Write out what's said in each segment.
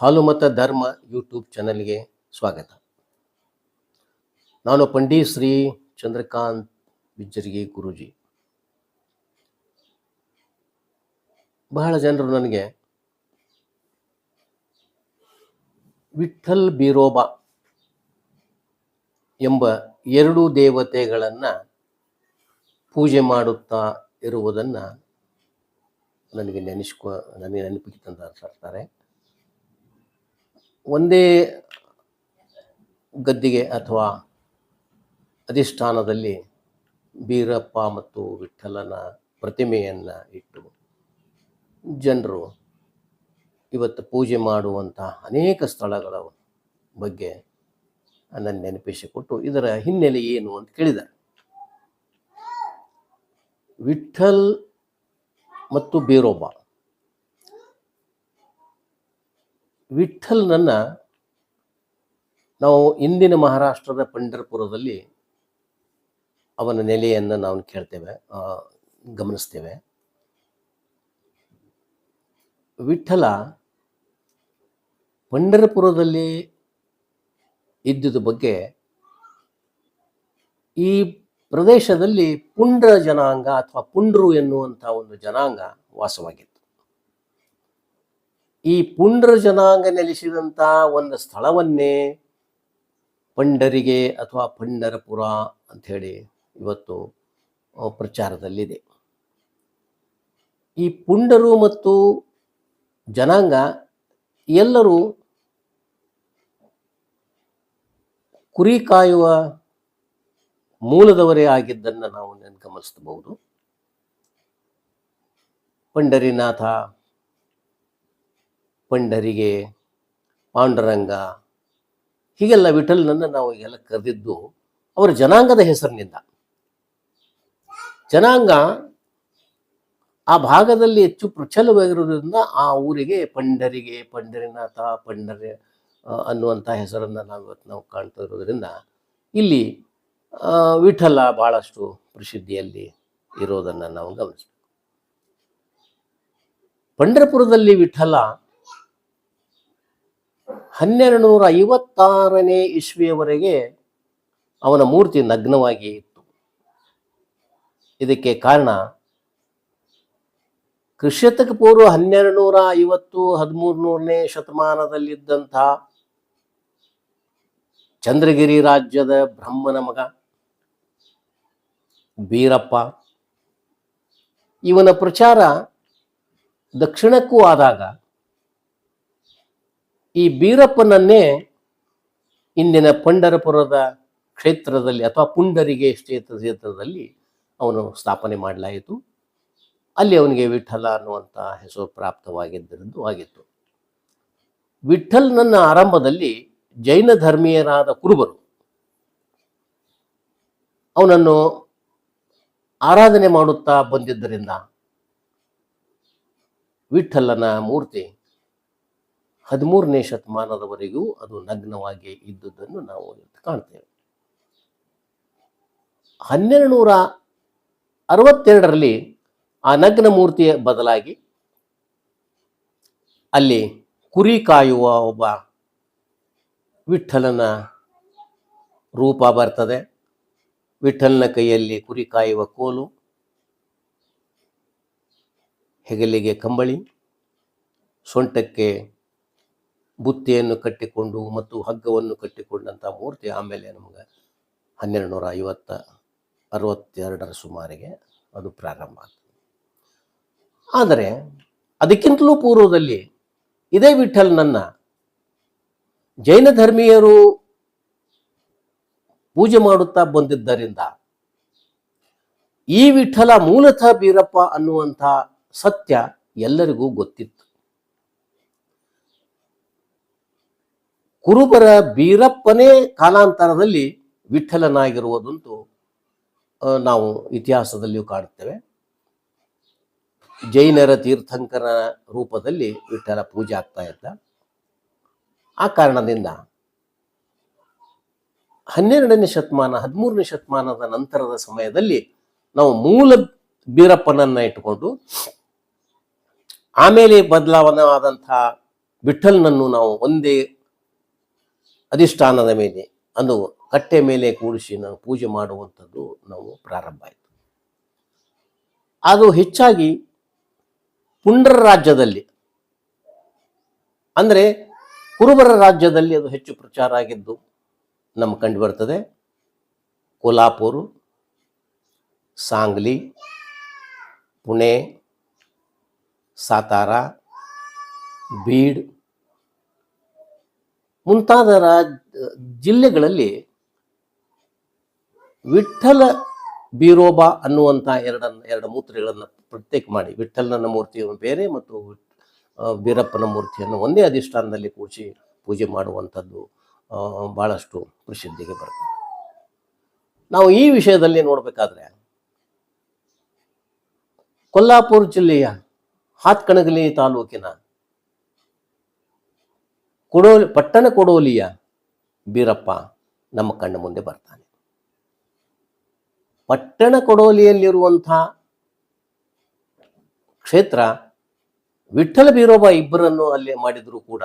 ಹಾಲುಮತ ಧರ್ಮ ಯೂಟ್ಯೂಬ್ ಚಾನಲ್ಗೆ ಸ್ವಾಗತ. ನಾನು ಪಂಡಿತ್ ಶ್ರೀ ಚಂದ್ರಕಾಂತ್ ಬಿಜ್ಜರಿಗೆ ಗುರೂಜಿ. ಬಹಳ ಜನರು ನನಗೆ ವಿಠಲ್ ಬಿರೋಬ ಎಂಬ ಎರಡು ದೇವತೆಗಳನ್ನು ಪೂಜೆ ಮಾಡುತ್ತಾ ಇರುವುದನ್ನು ನನಗೆ ನೆನೆಸ್ಕೊ, ನನಗೆ ನೆನಪಿಗೆ ತಂದು ಒಂದೇ ಗದ್ದಿಗೆ ಅಥವಾ ಅಧಿಷ್ಠಾನದಲ್ಲಿ ಬೀರಪ್ಪ ಮತ್ತು ವಿಠಲನ ಪ್ರತಿಮೆಯನ್ನು ಇಟ್ಟು ಜನರು ಇವತ್ತು ಪೂಜೆ ಮಾಡುವಂಥ ಅನೇಕ ಸ್ಥಳಗಳ ಬಗ್ಗೆ ನನ್ನ ನೆನಪಿಸಿಕೊಟ್ಟು ಇದರ ಹಿನ್ನೆಲೆ ಏನು ಅಂತ ಕೇಳಿದ ವಿಠಲ್ ಮತ್ತು ಬೀರೋಬ ವಿಠ್ಠಲ್ನನ್ನ ನಾವು ಇಂದಿನ ಮಹಾರಾಷ್ಟ್ರದ ಪಂಡರ್ಪುರದಲ್ಲಿ ಅವನ ನೆಲೆಯನ್ನು ನಾವು ಕೇಳ್ತೇವೆ ಗಮನಿಸ್ತೇವೆ. ವಿಠಲ ಪಂಡರಪುರದಲ್ಲಿ ಇದ್ದುದ ಬಗ್ಗೆ ಈ ಪ್ರದೇಶದಲ್ಲಿ ಪುಂಡ್ರ ಜನಾಂಗ ಅಥವಾ ಪುಂಡ್ರು ಎನ್ನುವಂಥ ಒಂದು ಜನಾಂಗ ವಾಸವಾಗಿತ್ತು. ಈ ಪುಂಡ್ರ ಜನಾಂಗ ನೆಲೆಸಿದಂಥ ಒಂದು ಸ್ಥಳವನ್ನೇ ಪಂಡರಿಗೆ ಅಥವಾ ಪಂಡರಪುರ ಅಂಥೇಳಿ ಇವತ್ತು ಪ್ರಚಾರದಲ್ಲಿದೆ. ಈ ಪುಂಡರು ಮತ್ತು ಜನಾಂಗ ಎಲ್ಲರೂ ಕುರಿ ಕಾಯುವ ಮೂಲದವರೇ ಆಗಿದ್ದನ್ನು ನಾವು ಗಮನಿಸಬಹುದು ಪಂಡರಿನಾಥ ಪಂಡರಿಗೆ, ಪಾಂಡುರಂಗ, ಹೀಗೆಲ್ಲ ವಿಠಲ್ನನ್ನು ನಾವು ಎಲ್ಲ ಕರೆದಿದ್ದು ಅವರ ಜನಾಂಗದ ಹೆಸರಿನಿಂದ. ಜನಾಂಗ ಆ ಭಾಗದಲ್ಲಿ ಹೆಚ್ಚು ಪ್ರಚಲವಾಗಿರುವುದರಿಂದ ಆ ಊರಿಗೆ ಪಂಡರಿಗೆ, ಪಂಡರಿನಾಥ, ಪಂಡರಿ ಅನ್ನುವಂಥ ಹೆಸರನ್ನು ನಾವು ಇವತ್ತು ನಾವು ಕಾಣ್ತಾ ಇರೋದ್ರಿಂದ ಇಲ್ಲಿ ವಿಠಲ ಭಾಳಷ್ಟು ಪ್ರಸಿದ್ಧಿಯಲ್ಲಿ ಇರೋದನ್ನು ನಾವು ಗಮನಿಸ್ಬೇಕು. ಪಂಡರಪುರದಲ್ಲಿ ವಿಠಲ ಹನ್ನೆರಡು ನೂರ ಐವತ್ತಾರನೇ ಇಸ್ವಿಯವರೆಗೆ ಅವನ ಮೂರ್ತಿ ನಗ್ನವಾಗಿ ಇತ್ತು. ಇದಕ್ಕೆ ಕಾರಣ ಕ್ರಿಶ್ಯತಕ ಪೂರ್ವ ಹನ್ನೆರಡು ನೂರ ಐವತ್ತು ಹದಿಮೂರು ನೂರನೇ ಶತಮಾನದಲ್ಲಿದ್ದಂಥ ಚಂದ್ರಗಿರಿ ರಾಜ್ಯದ ಬ್ರಹ್ಮನ ಮಗ ಬೀರಪ್ಪ, ಇವನ ಪ್ರಚಾರ ದಕ್ಷಿಣಕ್ಕೂ ಆದಾಗ ಈ ಬೀರಪ್ಪನನ್ನೇ ಇಂದಿನ ಪಂಡರಪುರದ ಕ್ಷೇತ್ರದಲ್ಲಿ ಅಥವಾ ಪುಂಡರಿಗೆ ಕ್ಷೇತ್ರ ಕ್ಷೇತ್ರದಲ್ಲಿ ಅವನು ಸ್ಥಾಪನೆ ಮಾಡಲಾಯಿತು. ಅಲ್ಲಿ ಅವನಿಗೆ ವಿಠಲ ಅನ್ನುವಂಥ ಹೆಸರು ಪ್ರಾಪ್ತವಾಗಿದ್ದರಿಂದ ಆಗಿತ್ತು. ವಿಠಲ್ನನ್ನ ಆರಂಭದಲ್ಲಿ ಜೈನ ಧರ್ಮೀಯರಾದ ಕುರುಬರು ಅವನನ್ನು ಆರಾಧನೆ ಮಾಡುತ್ತಾ ಬಂದಿದ್ದರಿಂದ ವಿಠಲನ ಮೂರ್ತಿ ಹದಿಮೂರನೇ ಶತಮಾನದವರೆಗೂ ಅದು ನಗ್ನವಾಗಿ ಇದ್ದುದನ್ನು ನಾವು ಕಾಣ್ತೇವೆ. ಹನ್ನೆರಡು ನೂರ ಅರವತ್ತೆರಡರಲ್ಲಿ ಆ ನಗ್ನ ಮೂರ್ತಿಯ ಬದಲಾಗಿ ಅಲ್ಲಿ ಕುರಿ ಕಾಯುವ ಒಬ್ಬ ವಿಠಲನ ರೂಪ ಬರ್ತದೆ. ವಿಠಲನ ಕೈಯಲ್ಲಿ ಕುರಿ ಕಾಯುವ ಕೋಲು, ಹೆಗಲಿಗೆ ಕಂಬಳಿ, ಸೊಂಟಕ್ಕೆ ಬುತ್ತಿಯನ್ನು ಕಟ್ಟಿಕೊಂಡು ಮತ್ತು ಹಗ್ಗವನ್ನು ಕಟ್ಟಿಕೊಂಡಂಥ ಮೂರ್ತಿ ಆಮೇಲೆ ನಮಗೆ ಹನ್ನೆರಡು ನೂರ ಐವತ್ತ ಅರವತ್ತೆರಡರ ಸುಮಾರಿಗೆ ಅದು ಪ್ರಾರಂಭ ಆಗ್ತದೆ ಆದರೆ ಅದಕ್ಕಿಂತಲೂ ಪೂರ್ವದಲ್ಲಿ ಇದೇ ವಿಠಲ್ನನ್ನು ಜೈನ ಧರ್ಮೀಯರು ಪೂಜೆ ಮಾಡುತ್ತಾ ಬಂದಿದ್ದರಿಂದ ಈ ವಿಠಲ ಮೂಲತಃ ಬೀರಪ್ಪ ಅನ್ನುವಂಥ ಸತ್ಯ ಎಲ್ಲರಿಗೂ ಗೊತ್ತಿತ್ತು. ಕುರುಬರ ಬೀರಪ್ಪನೇ ಕಾಲಾಂತರದಲ್ಲಿ ವಿಠಲನಾಗಿರುವುದಂತೂ ನಾವು ಇತಿಹಾಸದಲ್ಲಿಯೂ ಕಾಣುತ್ತೇವೆ. ಜೈನರ ತೀರ್ಥಂಕರ ರೂಪದಲ್ಲಿ ವಿಠಲ ಪೂಜೆ ಆಗ್ತಾ ಇದ್ದ. ಆ ಕಾರಣದಿಂದ ಹನ್ನೆರಡನೇ ಶತಮಾನ, ಹದಿಮೂರನೇ ಶತಮಾನದ ನಂತರದ ಸಮಯದಲ್ಲಿ ನಾವು ಮೂಲ ಬೀರಪ್ಪನನ್ನ ಇಟ್ಟುಕೊಂಡು, ಆಮೇಲೆ ಬದಲಾವಣೆ ಆದಂತಹ ನಾವು ಒಂದೇ ಅಧಿಷ್ಠಾನದ ಮೇಲೆ, ಅದು ಕಟ್ಟೆ ಮೇಲೆ ಕೂಡಿಸಿ ನಾವು ಪೂಜೆ ಮಾಡುವಂಥದ್ದು ನಾವು ಪ್ರಾರಂಭ ಆಯಿತು. ಅದು ಹೆಚ್ಚಾಗಿ ಪುಂಡ್ರ ರಾಜ್ಯದಲ್ಲಿ, ಅಂದರೆ ಕುರುಬರ ರಾಜ್ಯದಲ್ಲಿ ಅದು ಹೆಚ್ಚು ಪ್ರಚಾರ ಆಗಿದ್ದು ನಮ್ಮ ಕಂಡು ಬರ್ತದೆ. ಕೋಲ್ಹಾಪುರ ಸಾಂಗ್ಲಿ, ಪುಣೆ, ಸಾತಾರ, ಬೀಡ್ ಮುಂತಾದ ರಾಜ್ ಜಿಲ್ಲೆಗಳಲ್ಲಿ ವಿಠಲ ಬೀರೋಬಾ ಅನ್ನುವಂಥ ಎರಡನ್ನ, ಎರಡು ಮೂರ್ತಿಗಳನ್ನು ಪ್ರತ್ಯೇಕ ಮಾಡಿ ವಿಠಲನ ಮೂರ್ತಿಯನ್ನು ಬೇರೆ ಮತ್ತು ಬೀರಪ್ಪನ ಮೂರ್ತಿಯನ್ನು ಒಂದೇ ಅಧಿಷ್ಠಾನದಲ್ಲಿ ಕೂಡಿಸಿ ಪೂಜೆ ಮಾಡುವಂಥದ್ದು ಬಹಳಷ್ಟು ಪ್ರಸಿದ್ಧಿಗೆ ಬರ್ತದೆ. ನಾವು ಈ ವಿಷಯದಲ್ಲಿ ನೋಡಬೇಕಾದ್ರೆ, ಕೊಲ್ಲಾಪುರ ಜಿಲ್ಲೆಯ ಹಾತ್ಕಣಗಲಿ ತಾಲೂಕಿನ ಕೊಡೋಲಿ ಪಟ್ಟಣ ಕೊಡೋಲಿಯ ಬೀರಪ್ಪ ನಮ್ಮ ಕಣ್ಣ ಮುಂದೆ ಬರ್ತಾನೆ. ಪಟ್ಟಣ ಕೊಡೋಲಿಯಲ್ಲಿರುವಂತಹ ಕ್ಷೇತ್ರ ವಿಠಲ ಬೀರೋಬ ಇಬ್ಬರನ್ನು ಅಲ್ಲಿ ಮಾಡಿದರೂ ಕೂಡ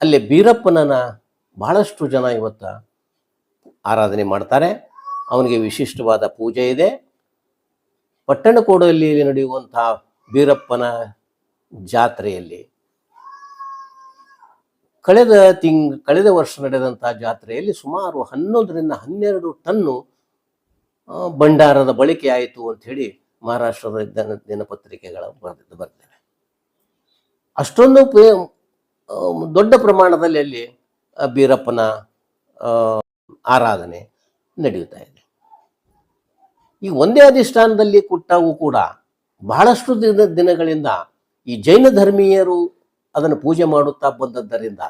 ಅಲ್ಲಿ ಬೀರಪ್ಪನನ್ನ ಬಹಳಷ್ಟು ಜನ ಇವತ್ತು ಆರಾಧನೆ ಮಾಡ್ತಾರೆ. ಅವನಿಗೆ ವಿಶಿಷ್ಟವಾದ ಪೂಜೆ ಇದೆ. ಪಟ್ಟಣ ಕೋಡಲ್ಲಿ ನಡೆಯುವಂತಹ ಬೀರಪ್ಪನ ಜಾತ್ರೆಯಲ್ಲಿ ಕಳೆದ ತಿಂಗ್, ಕಳೆದ ವರ್ಷ ನಡೆದಂಥ ಜಾತ್ರೆಯಲ್ಲಿ ಸುಮಾರು ಹನ್ನೊಂದರಿಂದ ಹನ್ನೆರಡು ಟನ್ನು ಭಂಡಾರದ ಬಳಕೆ ಆಯಿತು ಅಂತ ಹೇಳಿ ಮಹಾರಾಷ್ಟ್ರದ ದಿನ, ದಿನಪತ್ರಿಕೆಗಳ ಬರೆದಿದ್ದು ಬರ್ತೇವೆ. ಅಷ್ಟೊಂದು ದೊಡ್ಡ ಪ್ರಮಾಣದಲ್ಲಿ ಅಲ್ಲಿ ಬೀರಪ್ಪನ ಆರಾಧನೆ ನಡೆಯುತ್ತಾ ಇದೆ. ಈ ಒಂದೇ ಅಧಿಷ್ಠಾನದಲ್ಲಿ ಕೊಟ್ಟಾಗೂ ಕೂಡ ಬಹಳಷ್ಟು ದಿನ, ದಿನಗಳಿಂದ ಈ ಜೈನ ಧರ್ಮೀಯರು ಅದನ್ನು ಪೂಜೆ ಮಾಡುತ್ತಾ ಬಂದದ್ದರಿಂದ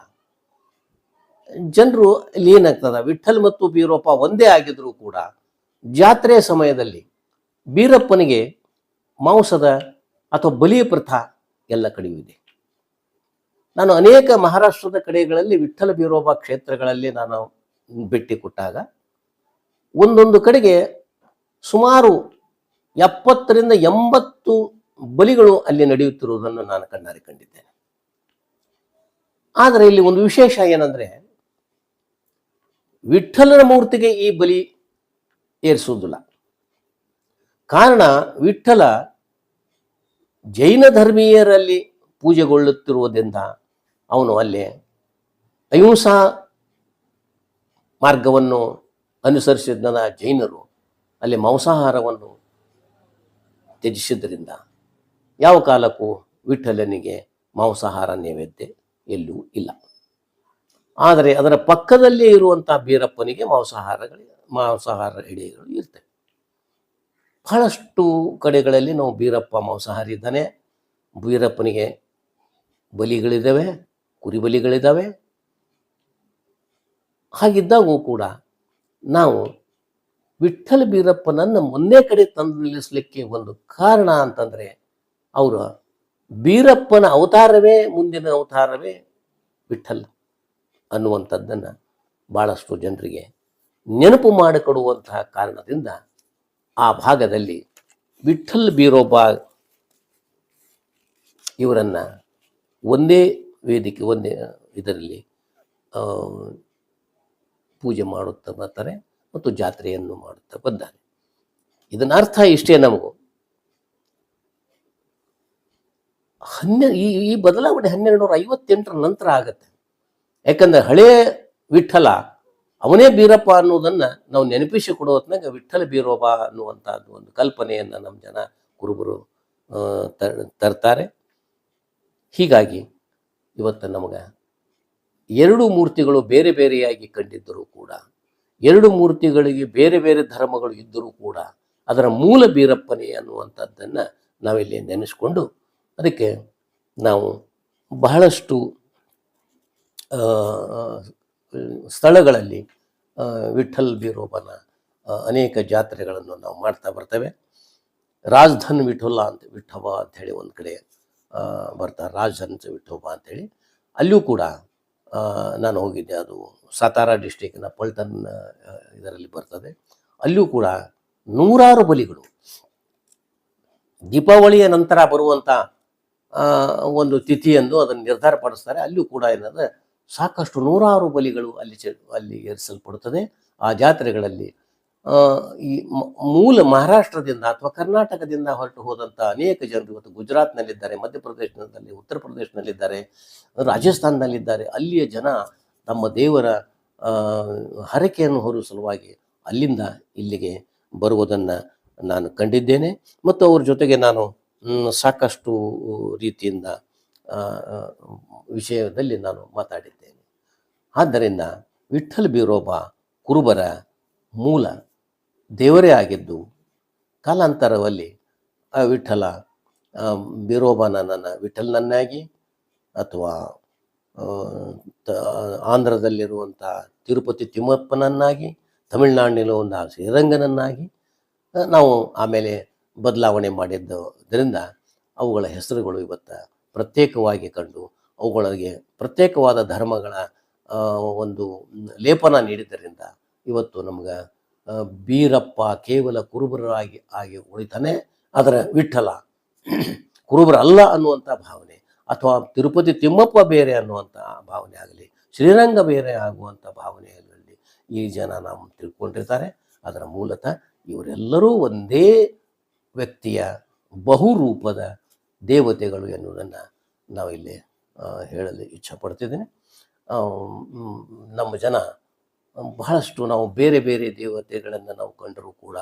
ಜನರು ಇಲ್ಲಿ ಏನಾಗ್ತದ? ವಿಠಲ್ ಮತ್ತು ಬೀರಪ್ಪ ಒಂದೇ ಆಗಿದ್ರೂ ಕೂಡ ಜಾತ್ರೆಯ ಸಮಯದಲ್ಲಿ ಬೀರಪ್ಪನಿಗೆ ಮಾಂಸದ ಅಥವಾ ಬಲಿಯ ಪ್ರಥಾ ಎಲ್ಲ ಕಡೆಯೂ ಇದೆ. ನಾನು ಅನೇಕ ಮಹಾರಾಷ್ಟ್ರದ ಕಡೆಗಳಲ್ಲಿ ವಿಠ್ಠಲ ಬೀರೋಬ ಕ್ಷೇತ್ರಗಳಲ್ಲಿ ನಾನು ಭೇಟಿ ಕೊಟ್ಟಾಗ ಒಂದೊಂದು ಕಡೆಗೆ ಸುಮಾರು ಎಪ್ಪತ್ತರಿಂದ ಎಂಬತ್ತು ಬಲಿಗಳು ಅಲ್ಲಿ ನಡೆಯುತ್ತಿರುವುದನ್ನು ನಾನು ಕಣ್ಣಾರೆ ಕಂಡಿದ್ದೇನೆ. ಆದರೆ ಇಲ್ಲಿ ಒಂದು ವಿಶೇಷ ಏನಂದ್ರೆ ವಿಠಲನ ಮೂರ್ತಿಗೆ ಈ ಬಲಿ ಏರಿಸುವುದಿಲ್ಲ. ಕಾರಣ ವಿಠಲ ಜೈನ ಧರ್ಮೀಯರಲ್ಲಿ ಪೂಜೆಗೊಳ್ಳುತ್ತಿರುವುದರಿಂದ ಅವನು ಅಲ್ಲಿ ಅಹಿಂಸಾ ಮಾರ್ಗವನ್ನು ಅನುಸರಿಸಿದ ಜೈನರು ಅಲ್ಲಿ ಮಾಂಸಾಹಾರವನ್ನು ತ್ಯಜಿಸಿದ್ದರಿಂದ ಯಾವ ಕಾಲಕ್ಕೂ ವಿಠಲನಿಗೆ ಮಾಂಸಾಹಾರ ನೈವೇದ್ಯ ಎಲ್ಲೂ ಇಲ್ಲ. ಆದರೆ ಅದರ ಪಕ್ಕದಲ್ಲೇ ಇರುವಂಥ ಬೀರಪ್ಪನಿಗೆ ಮಾಂಸಾಹಾರಗಳು ಮಾಂಸಾಹಾರ ಎಡೆಗಳು ಇರ್ತವೆ. ಬಹಳಷ್ಟು ಕಡೆಗಳಲ್ಲಿ ನಾವು ಬೀರಪ್ಪ ಮಾಂಸಾಹಾರಿ ಇದ್ದಾನೆ. ಬೀರಪ್ಪನಿಗೆ ಬಲಿಗಳಿದ್ದಾವೆ ಕುರಿ ಬಲಿಗಳಿದ್ದಾವೆ ಹಾಗಿದ್ದಾಗೂ ಕೂಡ ನಾವು ವಿಠ್ಠಲ ಬೀರಪ್ಪನನ್ನು ಒಂದೇ ಕಡೆ ತಂದು ನಿಲ್ಲಿಸಲಿಕ್ಕೆ ಒಂದು ಕಾರಣ ಅಂತಂದರೆ, ಅವರು ಬೀರಪ್ಪನ ಅವತಾರವೇ, ಮುಂದಿನ ಅವತಾರವೇ ವಿಠಲ್ ಅನ್ನುವಂಥದ್ದನ್ನು ಭಾಳಷ್ಟು ಜನರಿಗೆ ನೆನಪು ಮಾಡಿಕೊಡುವಂತಹ ಕಾರಣದಿಂದ ಆ ಭಾಗದಲ್ಲಿ ವಿಠಲ್ ಬೀರೋಬ ಇವರನ್ನು ಒಂದೇ ವೇದಿಕೆ, ಒಂದೇ ಇದರಲ್ಲಿ ಪೂಜೆ ಮಾಡುತ್ತಾ ಬರ್ತಾರೆ ಮತ್ತು ಜಾತ್ರೆಯನ್ನು ಮಾಡುತ್ತಾ ಬಂದಾರೆ ಇದನ್ನ ಅರ್ಥ ಇಷ್ಟೇ ನಮಗೂ. ಹನ್ನೆ ಈ ಈ ಬದಲಾವಣೆ ಹನ್ನೆರಡು ನೂರ ಐವತ್ತೆಂಟರ ನಂತರ ಆಗತ್ತೆ. ಯಾಕಂದ್ರೆ ಹಳೇ ವಿಠಲ, ಅವನೇ ಬೀರಪ್ಪ ಅನ್ನೋದನ್ನ ನಾವು ನೆನಪಿಸಿ ಕೊಡೋ ವಿಠಲ ಬೀರೋಬ ಅನ್ನುವಂಥದ್ದು ಒಂದು ಕಲ್ಪನೆಯನ್ನು ನಮ್ಮ ಜನ ಕುರುಬರು ತರ್ತಾರೆ. ಹೀಗಾಗಿ ಇವತ್ತು ನಮಗೆ ಎರಡು ಮೂರ್ತಿಗಳು ಬೇರೆ ಬೇರೆಯಾಗಿ ಕಂಡಿದ್ದರೂ ಕೂಡ, ಎರಡು ಮೂರ್ತಿಗಳಿಗೆ ಬೇರೆ ಬೇರೆ ಧರ್ಮಗಳು ಇದ್ದರೂ ಕೂಡ, ಅದರ ಮೂಲ ಬೀರಪ್ಪನೇ ಅನ್ನುವಂಥದ್ದನ್ನು ನಾವಿಲ್ಲಿ ನೆನೆಸ್ಕೊಂಡು ಅದಕ್ಕೆ ನಾವು ಬಹಳಷ್ಟು ಸ್ಥಳಗಳಲ್ಲಿ ವಿಠಲ್ ಬೀರೋಬನ ಅನೇಕ ಜಾತ್ರೆಗಳನ್ನು ನಾವು ಮಾಡ್ತಾ ಬರ್ತೇವೆ. ರಾಜಧನ್ ವಿಠೋಲ ಅಂತ ವಿಠೋಬ ಅಂಥೇಳಿ ಒಂದು ಕಡೆ ಬರ್ತಾರೆ ರಾಜಧನ್ ವಿಠೋಬ ಅಂಥೇಳಿ ಅಲ್ಲಿಯೂ ಕೂಡ ನಾನು ಹೋಗಿದ್ದೆ, ಅದು ಸಾತಾರ ಡಿಸ್ಟಿಕ್ನ ಪಲ್ಟನ್ ಇದರಲ್ಲಿ ಬರ್ತದೆ. ಅಲ್ಲಿಯೂ ಕೂಡ ನೂರಾರು ಬಲಿಗಳು. ದೀಪಾವಳಿಯ ನಂತರ ಬರುವಂಥ ಒಂದು ತಿಥಿಯಂದು ಅದನ್ನು ನಿರ್ಧಾರ ಪಡಿಸ್ತಾರೆ. ಅಲ್ಲಿಯೂ ಕೂಡ ಏನಂದರೆ ಸಾಕಷ್ಟು ನೂರಾರು ಬಲಿಗಳು ಅಲ್ಲಿ ಚ, ಅಲ್ಲಿ ಏರಿಸಲ್ಪಡುತ್ತದೆ. ಆ ಜಾತ್ರೆಗಳಲ್ಲಿ ಈ ಮೂಲ ಮಹಾರಾಷ್ಟ್ರದಿಂದ ಅಥವಾ ಕರ್ನಾಟಕದಿಂದ ಹೊರಟು ಹೋದಂಥ ಅನೇಕ ಜನರು ಇವತ್ತು ಗುಜರಾತ್ನಲ್ಲಿದ್ದಾರೆ, ಮಧ್ಯಪ್ರದೇಶದಲ್ಲಿ, ಉತ್ತರ ಪ್ರದೇಶದಲ್ಲಿದ್ದಾರೆ ರಾಜಸ್ಥಾನದಲ್ಲಿದ್ದಾರೆ. ಅಲ್ಲಿಯ ಜನ ತಮ್ಮ ದೇವರ ಹರಕೆಯನ್ನು ಹೊರ ಸಲುವಾಗಿ ಅಲ್ಲಿಂದ ಇಲ್ಲಿಗೆ ಬರುವುದನ್ನು ನಾನು ಕಂಡಿದ್ದೇನೆ. ಮತ್ತು ಅವ್ರ ಜೊತೆಗೆ ನಾನು ಸಾಕಷ್ಟು ರೀತಿಯಿಂದ ವಿಷಯದಲ್ಲಿ ನಾನು ಮಾತಾಡಿದ್ದೇನೆ. ಆದ್ದರಿಂದ ವಿಠಲ್ ಬಿರೋಬ ಕುರುಬರ ಮೂಲ ದೇವರೇ ಆಗಿದ್ದು ಕಾಲಾಂತರದಲ್ಲಿ ಆ ವಿಠಲ ಬಿರೋಬ ಬಿರೋಬನನ್ನು ವಿಠಲನನ್ನಾಗಿ ಅಥವಾ ಆಂಧ್ರದಲ್ಲಿರುವಂಥ ತಿರುಪತಿ ತಿಮ್ಮಪ್ಪನನ್ನಾಗಿ ತಮಿಳುನಾಡಿನಲ್ಲಿರುವಂಥ ಶ್ರೀರಂಗನನ್ನಾಗಿ ಆ, ನಾವು ಆಮೇಲೆ ಬದಲಾವಣೆ ಮಾಡಿದ್ದರಿಂದ ಅವುಗಳ ಹೆಸರುಗಳು ಇವತ್ತು ಪ್ರತ್ಯೇಕವಾಗಿ ಕಂಡು ಅವುಗಳಿಗೆ ಪ್ರತ್ಯೇಕವಾದ ಧರ್ಮಗಳ ಒಂದು ಲೇಪನ ನೀಡಿದ್ದರಿಂದ ಇವತ್ತು ನಮ್ಗೆ ಬೀರಪ್ಪ ಕೇವಲ ಕುರುಬರಾಗಿ, ಆಗಿ ಉಳಿತಾನೆ, ಅದರ ವಿಠಲ, ಕುರುಬರಲ್ಲ ಅನ್ನುವಂಥ ಭಾವನೆ, ಅಥವಾ ತಿರುಪತಿ ತಿಮ್ಮಪ್ಪ ಬೇರೆ ಅನ್ನುವಂಥ ಭಾವನೆ ಆಗಲಿ, ಶ್ರೀರಂಗ ಬೇರೆ ಆಗುವಂಥ ಭಾವನೆಗಳಲ್ಲಿ ಈ ಜನ ನಾವು ತಿಳ್ಕೊಂಡಿರ್ತಾರೆ. ಅದರ ಮೂಲತಃ ಇವರೆಲ್ಲರೂ ಒಂದೇ ವ್ಯಕ್ತಿಯ ಬಹುರೂಪದ ದೇವತೆಗಳು ಎನ್ನುವುದನ್ನು ನಾವಿಲ್ಲಿ ಹೇಳಲು ಇಚ್ಛಪಡ್ತಿದ್ದೇನೆ. ನಮ್ಮ ಜನ ಬಹಳಷ್ಟು ನಾವು ಬೇರೆ ಬೇರೆ ದೇವತೆಗಳನ್ನು ನಾವು ಕಂಡರೂ ಕೂಡ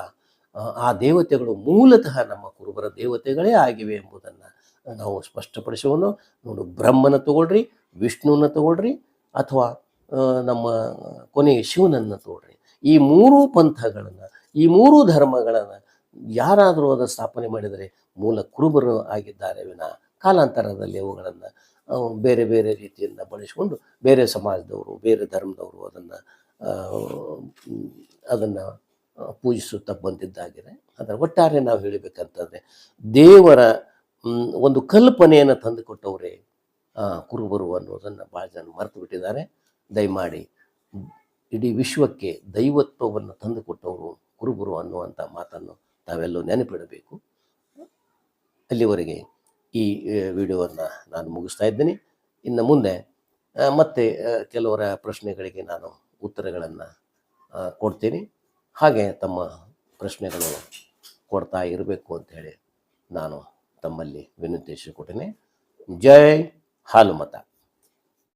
ಆ, ಆ ದೇವತೆಗಳು ಮೂಲತಃ ನಮ್ಮ ಕುರುಬರ ದೇವತೆಗಳೇ ಆಗಿವೆ ಎಂಬುದನ್ನು ನಾವು ಸ್ಪಷ್ಟಪಡಿಸುವನು. ನೋಡು ಬ್ರಹ್ಮನ ತಗೊಳ್ರಿ ವಿಷ್ಣುವನ್ನ ತಗೊಳ್ರಿ ಅಥವಾ ನಮ್ಮ ಕೊನೆಯ ಶಿವನನ್ನು ತಗೊಳ್ರಿ. ಈ ಮೂರೂ ಪಂಥಗಳನ್ನು ಈ ಮೂರೂ ಧರ್ಮಗಳನ್ನು ಯಾರಾದರೂ ಅದನ್ನು ಸ್ಥಾಪನೆ ಮಾಡಿದರೆ ಮೂಲ ಕುರುಬರು ಆಗಿದ್ದಾರೆ ವಿನ ಕಾಲಾಂತರದಲ್ಲಿ ಅವುಗಳನ್ನು ಬೇರೆ ಬೇರೆ ರೀತಿಯಿಂದ ಬಳಸಿಕೊಂಡು ಬೇರೆ ಸಮಾಜದವರು, ಬೇರೆ ಧರ್ಮದವರು ಅದನ್ನು ಅದನ್ನು ಪೂಜಿಸುತ್ತಾ ಬಂದಿದ್ದಾಗಿದೆ. ಅದರ ಒಟ್ಟಾರೆ ನಾವು ಹೇಳಬೇಕಂತಂದರೆ ದೇವರ ಒಂದು ಕಲ್ಪನೆಯನ್ನು ತಂದುಕೊಟ್ಟವರೇ ಕುರುಬರು ಅನ್ನೋದನ್ನು ಭಾಳ ಜನ ಮರೆತು ಬಿಟ್ಟಿದ್ದಾರೆ. ದಯಮಾಡಿ ಇಡೀ ವಿಶ್ವಕ್ಕೆ ದೈವತ್ವವನ್ನು ತಂದುಕೊಟ್ಟವರು ಕುರುಬರು ಅನ್ನುವಂಥ ಮಾತನ್ನು ತಾವೆಲ್ಲೂ ನೆನಪಿಡಬೇಕು. ಅಲ್ಲಿವರೆಗೆ ಈ ವಿಡಿಯೋವನ್ನು ನಾನು ಮುಗಿಸ್ತಾ ಇದ್ದೀನಿ. ಇನ್ನು ಮುಂದೆ ಮತ್ತೆ ಕೆಲವರ ಪ್ರಶ್ನೆಗಳಿಗೆ ನಾನು ಉತ್ತರಗಳನ್ನು ಕೊಡ್ತೀನಿ. ಹಾಗೆ ತಮ್ಮ ಪ್ರಶ್ನೆಗಳು ಕೊಡ್ತಾ ಇರಬೇಕು ಅಂಥೇಳಿ ನಾನು ತಮ್ಮಲ್ಲಿ ವಿನಂತಿಸಿಕೊಟ್ಟೇನೆ ಜೈ ಹಾಲುಮತ